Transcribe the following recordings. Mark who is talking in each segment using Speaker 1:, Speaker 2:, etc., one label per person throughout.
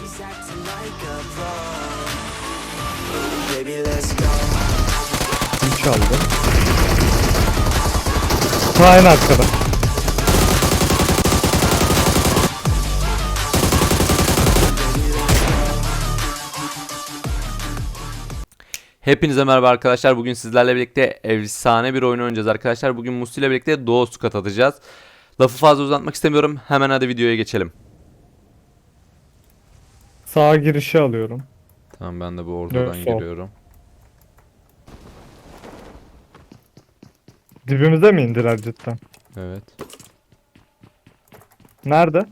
Speaker 1: She's acting like a pro. Baby, let's go.
Speaker 2: Üç aldım. En arkada.
Speaker 3: Hepinize merhaba arkadaşlar. Bugün sizlerle birlikte efsane bir oyun oynayacağız arkadaşlar. Bugün Musi ile birlikte Doğu Squad atacağız. Lafı fazla uzatmak istemiyorum. Hemen hadi videoya geçelim.
Speaker 2: Sağa girişi alıyorum.
Speaker 3: Tamam ben de bu ortadan
Speaker 2: Dört sol.
Speaker 3: giriyorum.
Speaker 2: Dibimize mi indiler cidden?
Speaker 3: Evet.
Speaker 2: Nerede?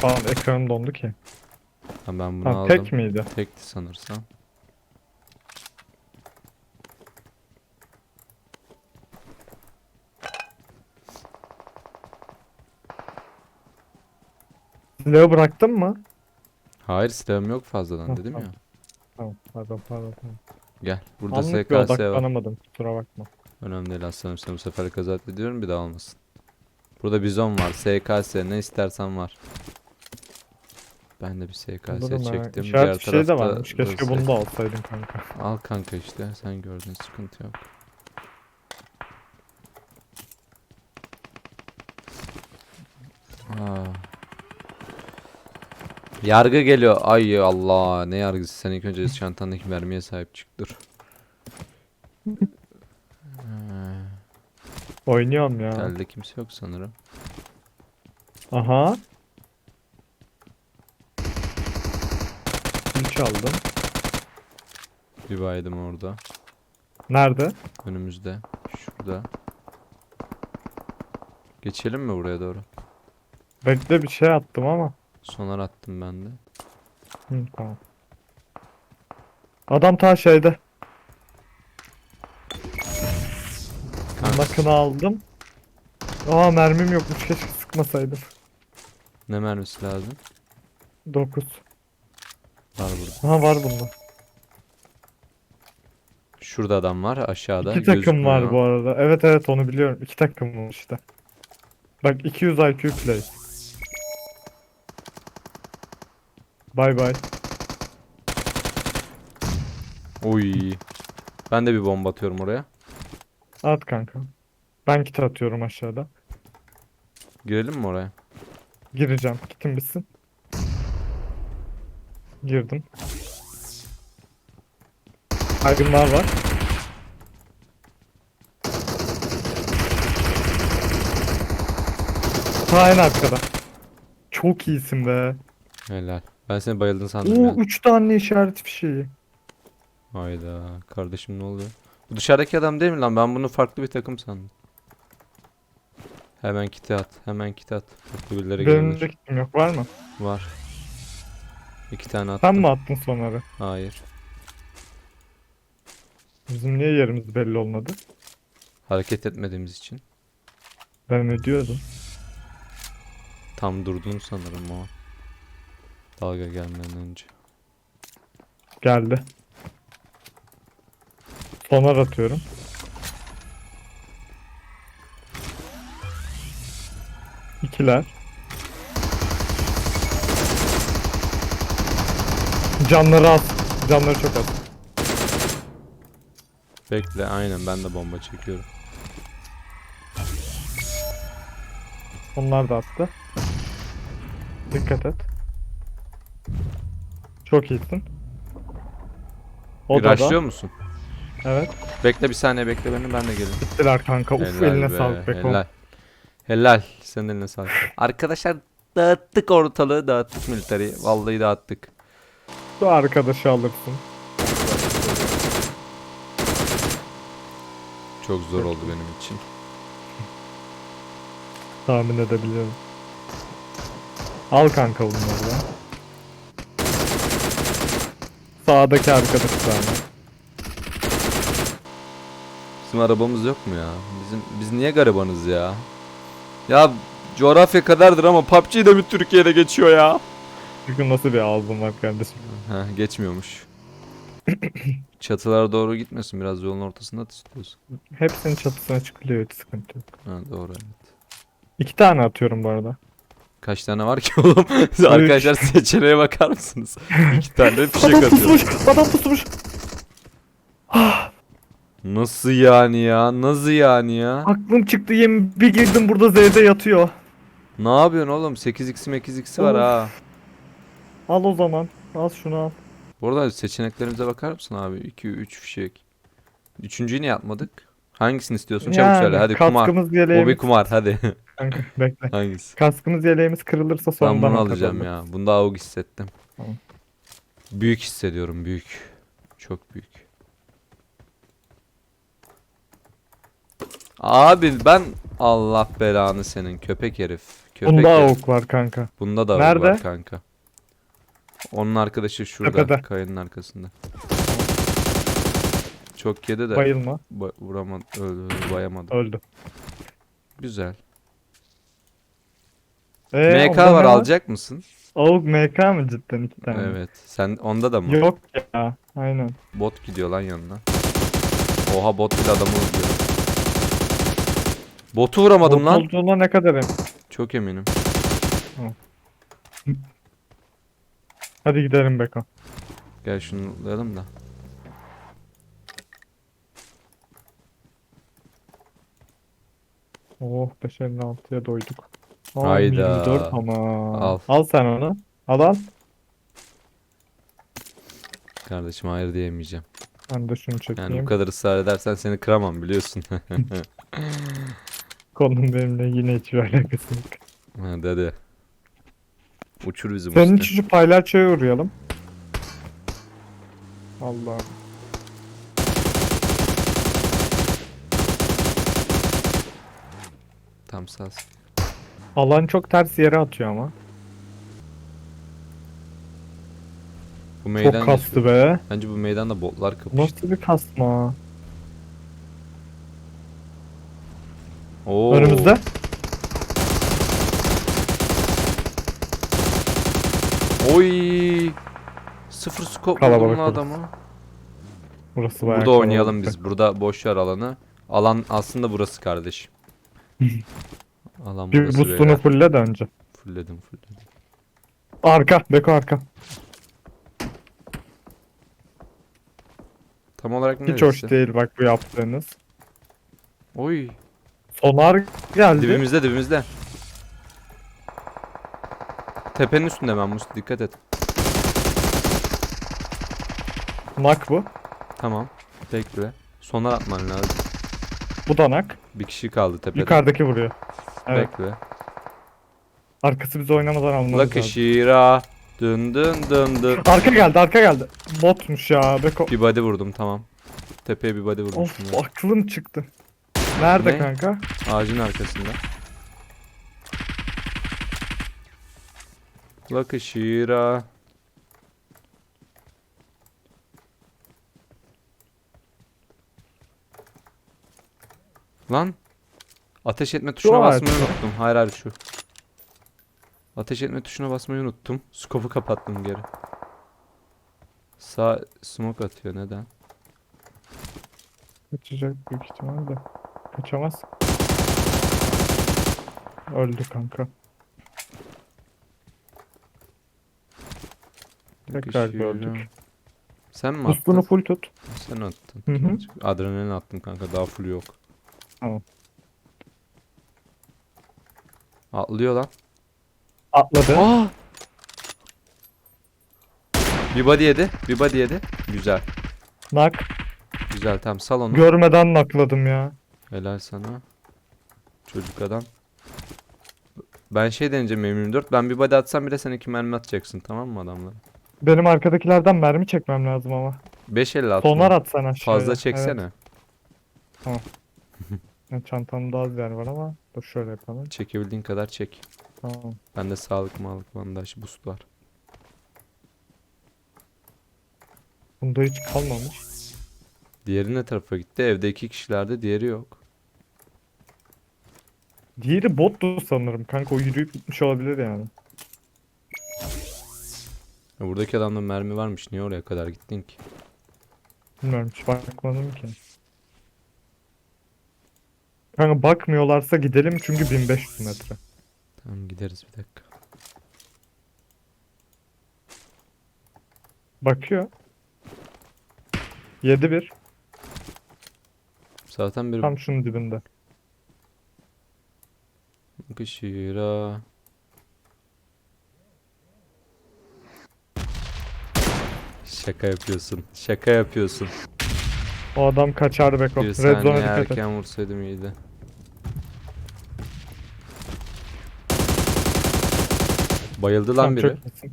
Speaker 2: Tamam ekranım dondu ki.
Speaker 3: Tamam ben bunu
Speaker 2: Ha,
Speaker 3: aldım.
Speaker 2: tek miydi?
Speaker 3: Tekti sanırsam.
Speaker 2: Silahı bıraktın mı?
Speaker 3: Hayır silahım yok fazladan dedim ya.
Speaker 2: tamam. Tamam pardon pardon. pardon.
Speaker 3: Gel. Burada
Speaker 2: Anlık bir
Speaker 3: SKS var.
Speaker 2: odaklanamadım kusura bakma.
Speaker 3: Önemli değil aslanım sen bu sefer kaza ediyorum bir daha olmasın. Burada bizon var. SKS ne istersen var. Ben de bir SKS
Speaker 2: Bulurum ha.
Speaker 3: çektim.
Speaker 2: İşaret şey de varmış. Keşke bunu da alsaydın kanka.
Speaker 3: Al kanka işte sen gördün sıkıntı yok. Aa. Yargı geliyor. Ay Allah ne yargısı sen ilk önce çantandaki mermiye sahip çık dur. Ee,
Speaker 2: Oynuyorum ya.
Speaker 3: Telde kimse yok sanırım.
Speaker 2: Aha. Üç aldım.
Speaker 3: Bir baydım orada.
Speaker 2: Nerede?
Speaker 3: Önümüzde. Şurada. Geçelim mi buraya doğru?
Speaker 2: Bekle bir şey attım ama.
Speaker 3: Sonar attım ben de.
Speaker 2: Hı, tamam. Adam ta şeyde.
Speaker 3: Kanka,
Speaker 2: Nakını aldım. Aa mermim yokmuş keşke sıkmasaydım.
Speaker 3: ne mermisi lazım?
Speaker 2: 9.
Speaker 3: Var burada.
Speaker 2: Aha var bunda.
Speaker 3: Şurada adam var aşağıda.
Speaker 2: İki takım var bu arada. Evet evet onu biliyorum. İki takım var işte. Bak 200 IQ play. Bay bay.
Speaker 3: Oy. Ben de bir bomba atıyorum oraya.
Speaker 2: At kanka. Ben kit atıyorum aşağıda.
Speaker 3: Girelim mi oraya?
Speaker 2: Gireceğim. Kitim bitsin. Girdim. Aygınlar var. En arkada. Çok iyisin be.
Speaker 3: Helal. Ben seni bayıldın sandım
Speaker 2: Oo
Speaker 3: ya.
Speaker 2: 3 tane işaret fişeği.
Speaker 3: Hayda. Kardeşim ne oluyor? Bu dışarıdaki adam değil mi lan? Ben bunu farklı bir takım sandım. Hemen kiti at. Hemen kiti at. Farklı birileri
Speaker 2: Benim
Speaker 3: gelir.
Speaker 2: kitim yok var mı?
Speaker 3: Var. İki tane attım.
Speaker 2: Sen mi attın sonları?
Speaker 3: Hayır.
Speaker 2: Bizim niye yerimiz belli olmadı?
Speaker 3: Hareket etmediğimiz için.
Speaker 2: Ben ne diyordum?
Speaker 3: Tam durdun sanırım o. Dalga gelmeden önce.
Speaker 2: Geldi. Sonar atıyorum. İkiler. Canları az. Canları çok az.
Speaker 3: Bekle aynen ben de bomba çekiyorum.
Speaker 2: Onlar da attı. Dikkat et. Çok iyisin. O
Speaker 3: Bir
Speaker 2: da
Speaker 3: rushlıyor musun?
Speaker 2: Evet.
Speaker 3: Bekle bir saniye bekle beni ben de geleyim.
Speaker 2: Bittiler kanka. Uf
Speaker 3: Helal
Speaker 2: eline
Speaker 3: be,
Speaker 2: sağlık Beko.
Speaker 3: Helal. Helal. Senin eline sağlık. Arkadaşlar dağıttık ortalığı dağıttık militeri. Vallahi dağıttık.
Speaker 2: Bu arkadaşı alırsın.
Speaker 3: Çok zor oldu benim için.
Speaker 2: Tahmin edebiliyorum. Al kanka bunları. Sağdaki arkadaş tane.
Speaker 3: Bizim arabamız yok mu ya? Bizim biz niye garibanız ya? Ya coğrafya kadardır ama PUBG de bir Türkiye'de geçiyor ya.
Speaker 2: Çünkü nasıl bir ağzın var kardeşim.
Speaker 3: Heh, geçmiyormuş. Çatılara doğru gitmesin biraz yolun ortasında tutuyorsun.
Speaker 2: Hepsinin çatısına çıkılıyor hiç sıkıntı yok.
Speaker 3: Ha doğru evet.
Speaker 2: İki tane atıyorum bu arada.
Speaker 3: Kaç tane var ki oğlum? Arkadaşlar seçeneğe bakar mısınız? İki tane fişek
Speaker 2: Adam
Speaker 3: atıyor.
Speaker 2: pusmuş. Adam pusmuş.
Speaker 3: Nasıl yani ya? Nasıl yani ya?
Speaker 2: Aklım çıktı yemin bir girdim burada Z'de yatıyor.
Speaker 3: Ne yapıyorsun oğlum? 8x 8x var ha.
Speaker 2: Al o zaman. Al şunu al.
Speaker 3: Bu arada seçeneklerimize bakar mısın abi? 2 3 fişek. Üçüncüyü niye yapmadık? Hangisini istiyorsun? Çabuk söyle. Hadi kumar.
Speaker 2: kaskımız
Speaker 3: O bir kumar hadi.
Speaker 2: Kanka, bekle.
Speaker 3: Hangisi?
Speaker 2: Kaskımız yeleğimiz kırılırsa
Speaker 3: Ben
Speaker 2: sonradan
Speaker 3: bunu alacağım ya. Bunda avuk hissettim.
Speaker 2: Tamam.
Speaker 3: Büyük hissediyorum büyük. Çok büyük. Abi ben Allah belanı senin köpek herif. Köpek
Speaker 2: Bunda
Speaker 3: herif.
Speaker 2: avuk var kanka.
Speaker 3: Bunda da avuk
Speaker 2: Nerede?
Speaker 3: var kanka. Onun arkadaşı şurada
Speaker 2: Tepede.
Speaker 3: kayanın arkasında. Çok yedi de
Speaker 2: Bayılma.
Speaker 3: ba- vuramadı öldü, öldü, bayamadı.
Speaker 2: Öldü.
Speaker 3: Güzel.
Speaker 2: Ee,
Speaker 3: MK var alacak mısın?
Speaker 2: Avuk MK mı cidden iki tane?
Speaker 3: Evet. Sen onda da mı?
Speaker 2: Yok ya. Aynen.
Speaker 3: Bot gidiyor lan yanına. Oha bot bile adamı vuruyor. Botu vuramadım
Speaker 2: Bot
Speaker 3: lan.
Speaker 2: olduğuna ne kadar emin.
Speaker 3: Çok eminim.
Speaker 2: Hadi gidelim Beko.
Speaker 3: Gel şunu lootlayalım da.
Speaker 2: Oh 556'ya doyduk. Aa,
Speaker 3: Hayda.
Speaker 2: 24 ama.
Speaker 3: Al.
Speaker 2: Al sen onu. Al al.
Speaker 3: Kardeşim hayır diyemeyeceğim.
Speaker 2: Ben de şunu çekeyim.
Speaker 3: Yani bu kadar ısrar edersen seni kıramam biliyorsun.
Speaker 2: Konunun benimle yine hiçbir alakası yok.
Speaker 3: hadi hadi. Uçur bizim
Speaker 2: Senin
Speaker 3: üstü.
Speaker 2: şu palyaçoya uğrayalım. Allah.
Speaker 3: Tam sağ.
Speaker 2: Alan çok ters yere atıyor ama.
Speaker 3: Bu meydan
Speaker 2: çok kastı be.
Speaker 3: Bence bu meydanda botlar kapıştı.
Speaker 2: Nasıl bir kasma?
Speaker 3: Oo.
Speaker 2: Önümüzde.
Speaker 3: Oy. Sıfır scope vurdum adamı.
Speaker 2: Burası bayağı
Speaker 3: Burada oynayalım
Speaker 2: kalabalık.
Speaker 3: biz. Burada boş ver alanı. Alan aslında burası kardeşim. Alan
Speaker 2: Bir
Speaker 3: burası
Speaker 2: boostunu
Speaker 3: beyler.
Speaker 2: fulle de önce.
Speaker 3: Fullledim fullledim.
Speaker 2: Arka. Beko arka.
Speaker 3: Tam olarak neresi?
Speaker 2: Hiç hoş değil bak bu yaptığınız.
Speaker 3: Oy.
Speaker 2: Sonar geldi.
Speaker 3: Dibimizde dibimizde. Tepenin üstünde ben Musti dikkat et.
Speaker 2: Nak bu.
Speaker 3: Tamam. Bekle. Sonar atman lazım.
Speaker 2: Bu da nak.
Speaker 3: Bir kişi kaldı tepede.
Speaker 2: Yukarıdaki vuruyor. Evet.
Speaker 3: Bekle.
Speaker 2: Arkası bizi oynamadan almamız
Speaker 3: Lucky
Speaker 2: lazım.
Speaker 3: Shira. Dın dın dın dın.
Speaker 2: Arka geldi arka geldi. Botmuş ya Beko.
Speaker 3: Bir body vurdum tamam. Tepeye bir body vurdum
Speaker 2: Of
Speaker 3: şimdi.
Speaker 2: aklım çıktı. Nerede
Speaker 3: Ne?
Speaker 2: kanka?
Speaker 3: Ağacın arkasında. Lucky Shira. Lan. Ateş etme tuşuna basmayı unuttum. Hayır hayır şu. Ateş etme tuşuna basmayı unuttum. Scope'u kapattım geri. Sağ smoke atıyor neden?
Speaker 2: Kaçacak büyük ihtimalle. Kaçamaz. Öldü kanka. Tekrar
Speaker 3: Shira.
Speaker 2: gördük.
Speaker 3: Sen mi attın?
Speaker 2: full tut.
Speaker 3: Sen attın.
Speaker 2: Hı hı.
Speaker 3: Adrenalin attım kanka daha full yok.
Speaker 2: Tamam.
Speaker 3: Atlıyor lan.
Speaker 2: Atladı.
Speaker 3: Aa! Bir body yedi. Bir body yedi. Güzel.
Speaker 2: Nak.
Speaker 3: Güzel tamam sal onu.
Speaker 2: Görmeden nakladım ya.
Speaker 3: Helal sana. Çocuk adam. Ben şey deneyeceğim M24. Ben bir body atsam bile sen iki mermi atacaksın tamam mı adamlara?
Speaker 2: Benim arkadakilerden mermi çekmem lazım ama.
Speaker 3: 5.50 at.
Speaker 2: Sonar atsan aşağıya.
Speaker 3: Fazla çeksene.
Speaker 2: Evet. Çantamda az yer var ama dur şöyle yapalım.
Speaker 3: Çekebildiğin kadar çek.
Speaker 2: Tamam.
Speaker 3: Bende sağlık mağlık bandaj boost var.
Speaker 2: Bunda hiç kalmamış.
Speaker 3: Diğeri ne tarafa gitti? Evde iki kişilerde diğeri yok.
Speaker 2: Diğeri bottu sanırım. Kanka o yürüyüp gitmiş olabilir yani.
Speaker 3: Ya Buradaki adamda mermi varmış. Niye oraya kadar gittin ki?
Speaker 2: Bilmiyorum hiç bakmadım ki. Kanka bakmıyorlarsa gidelim çünkü 1500 metre.
Speaker 3: Tamam gideriz bir dakika.
Speaker 2: Bakıyor. 7 1.
Speaker 3: Zaten bir
Speaker 2: Tam şunun dibinde.
Speaker 3: Kışıra. Şaka yapıyorsun. Şaka yapıyorsun.
Speaker 2: O adam kaçar Beko.
Speaker 3: Bir
Speaker 2: Red
Speaker 3: saniye erken vursaydım iyiydi. Bayıldı lan
Speaker 2: Tamam,
Speaker 3: biri.
Speaker 2: çok iyisin.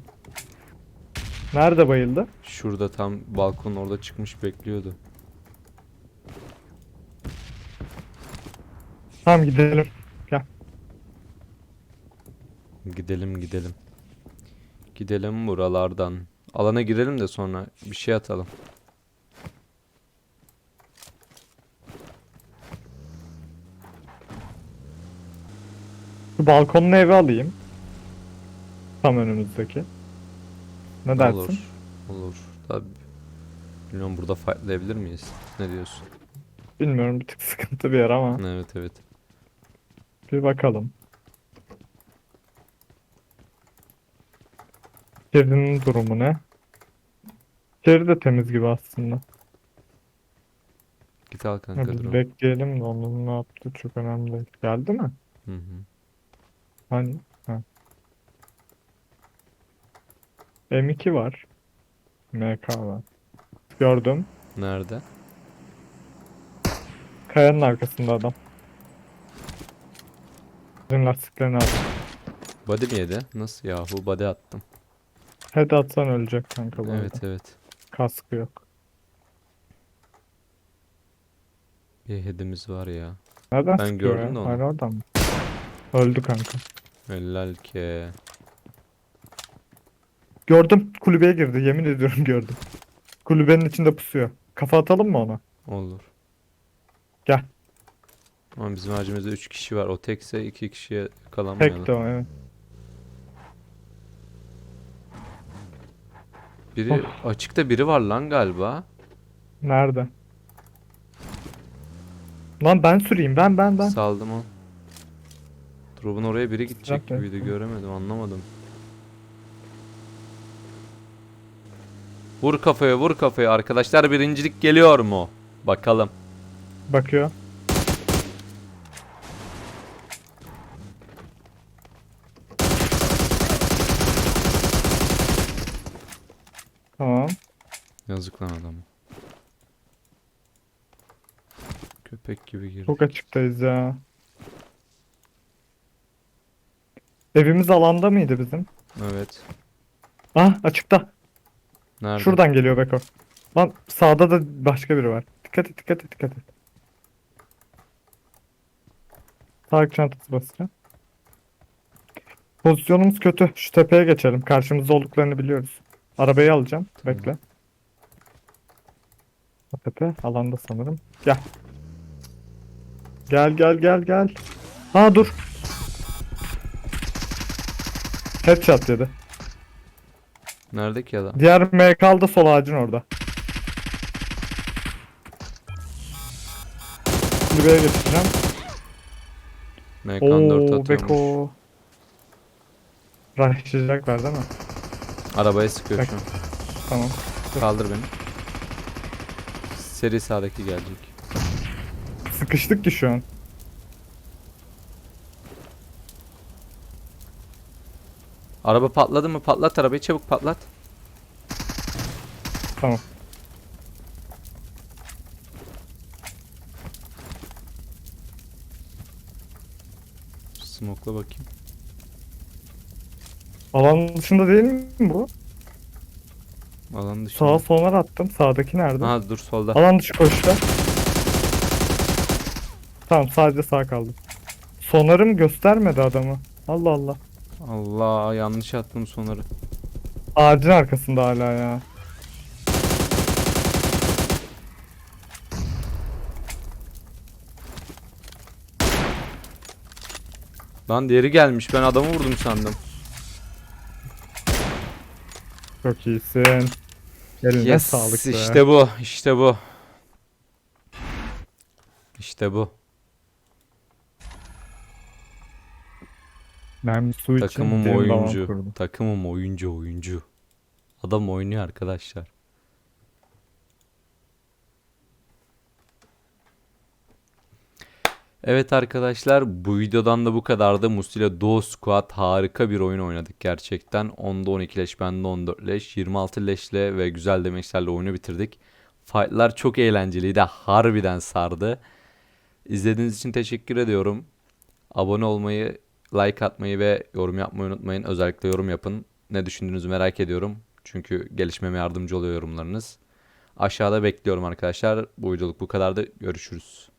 Speaker 2: Nerede bayıldı?
Speaker 3: Şurada tam balkonun orada çıkmış bekliyordu.
Speaker 2: Tamam gidelim.
Speaker 3: Gidelim gidelim. Gidelim buralardan. Alana girelim de sonra bir şey atalım.
Speaker 2: Şu balkonlu evi alayım. Tam önümüzdeki. Ne dersin?
Speaker 3: Olur. Olur. Tabii. Bilmiyorum burada fightlayabilir miyiz? Ne diyorsun?
Speaker 2: Bilmiyorum bir tık sıkıntı bir yer ama.
Speaker 3: Evet evet.
Speaker 2: Bir bakalım. Kedinin durumu ne? Kedi de temiz gibi aslında.
Speaker 3: Git al kanka drone.
Speaker 2: bekleyelim de onun ne yaptığı çok önemli değil. Geldi mi?
Speaker 3: Hı hı.
Speaker 2: Hani? Ha. M2 var. MK var. Gördüm.
Speaker 3: Nerede?
Speaker 2: Kayanın arkasında adam. Bizim lastiklerini al.
Speaker 3: Body mi yedi? Nasıl yahu? Body attım.
Speaker 2: Head atsan ölecek kanka bu arada.
Speaker 3: Evet evet.
Speaker 2: Kaskı yok.
Speaker 3: Bir head'imiz var ya.
Speaker 2: Nereden
Speaker 3: Ben
Speaker 2: sıkıyor
Speaker 3: gördüm
Speaker 2: ya?
Speaker 3: onu.
Speaker 2: Hala oradan mı? Öldü kanka.
Speaker 3: Helal ki.
Speaker 2: Gördüm. Kulübeye girdi. Yemin ediyorum gördüm. Kulübenin içinde pusuyor. Kafa atalım mı ona?
Speaker 3: Olur.
Speaker 2: Gel.
Speaker 3: Ama bizim harcımızda 3 kişi var. O tekse 2 kişiye kalamayalım.
Speaker 2: Tek de o evet.
Speaker 3: Biri açıkta biri var lan galiba.
Speaker 2: Nerede? Lan ben süreyim. Ben ben ben.
Speaker 3: Saldım o. Drop'un oraya biri gidecek
Speaker 2: Zaten.
Speaker 3: gibiydi göremedim anlamadım. Vur kafaya vur kafaya arkadaşlar birincilik geliyor mu? Bakalım.
Speaker 2: Bakıyor. Tamam.
Speaker 3: Yazık lan adam. Köpek gibi girdi.
Speaker 2: Çok açıktayız ya. Evimiz alanda mıydı bizim?
Speaker 3: Evet.
Speaker 2: Ah açıkta.
Speaker 3: Nerede?
Speaker 2: Şuradan geliyor Beko. Lan sağda da başka biri var. Dikkat et dikkat et dikkat et. Sağlık çantası basacağım. Pozisyonumuz kötü. Şu tepeye geçelim. Karşımızda olduklarını biliyoruz. Arabayı alacağım.
Speaker 3: Tamam.
Speaker 2: Bekle. O tepe alanda sanırım. Gel. Gel gel gel gel. Ha dur. Headshot dedi.
Speaker 3: Nerede ki adam?
Speaker 2: Diğer MK'lı da sol ağacın orada. Kulübeye geçeceğim.
Speaker 3: MK4
Speaker 2: Oo
Speaker 3: atıyormuş.
Speaker 2: Beko. Rushlayacaklar değil mi?
Speaker 3: Arabaya sıkıyor
Speaker 2: Bak.
Speaker 3: şu an.
Speaker 2: Tamam.
Speaker 3: Kaldır beni. Seri sağdaki gelecek.
Speaker 2: Sıkıştık ki şu an.
Speaker 3: Araba patladı mı? Patlat arabayı çabuk patlat.
Speaker 2: Tamam.
Speaker 3: Smoke'la bakayım.
Speaker 2: Alan dışında değil mi bu?
Speaker 3: Alan dışında.
Speaker 2: Sağa sonar attım. Sağdaki nerede?
Speaker 3: Ha dur solda.
Speaker 2: Alan dışı koştu. Tamam sadece sağ kaldı. Sonarım göstermedi adamı. Allah Allah.
Speaker 3: Allah yanlış attım sonları.
Speaker 2: Ağacın arkasında hala ya.
Speaker 3: Lan diğeri gelmiş. Ben adamı vurdum sandım.
Speaker 2: Çok iyisin. Eline
Speaker 3: Yes,
Speaker 2: sağlık be.
Speaker 3: işte bu. işte bu. İşte bu.
Speaker 2: Ben su için
Speaker 3: Takımım
Speaker 2: derin
Speaker 3: oyuncu. Takımım oyuncu oyuncu. Adam oynuyor arkadaşlar. Evet arkadaşlar bu videodan da bu kadardı. Musile Duo Squad harika bir oyun oynadık gerçekten. 10'da 12 leş, bende 14 leş, 26 leşle ve güzel demeçlerle oyunu bitirdik. Fight'lar çok eğlenceliydi. Harbiden sardı. İzlediğiniz için teşekkür ediyorum. Abone olmayı, like atmayı ve yorum yapmayı unutmayın. Özellikle yorum yapın. Ne düşündüğünüzü merak ediyorum. Çünkü gelişmeme yardımcı oluyor yorumlarınız. Aşağıda bekliyorum arkadaşlar. Bu videoluk bu kadardı. Görüşürüz.